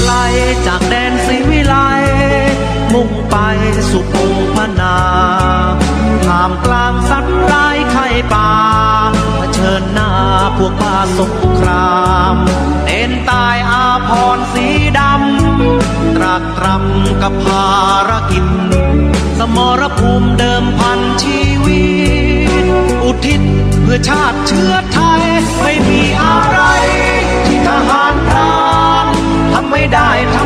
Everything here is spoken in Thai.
ไลจากแดนศรีวิไลมุ่งไปสู่พงพนาท่ามกลางสัตว์ร้ายไข่ป่าเผชิญหน้าพวกป่าสงครามเอ็นตายอาพรณ์สีดำตรากตรำกับภารกิจ สมรภูมิเดิมพันชีวิต อุทิศเพื่อชาติเชื้อไทยไม่ die.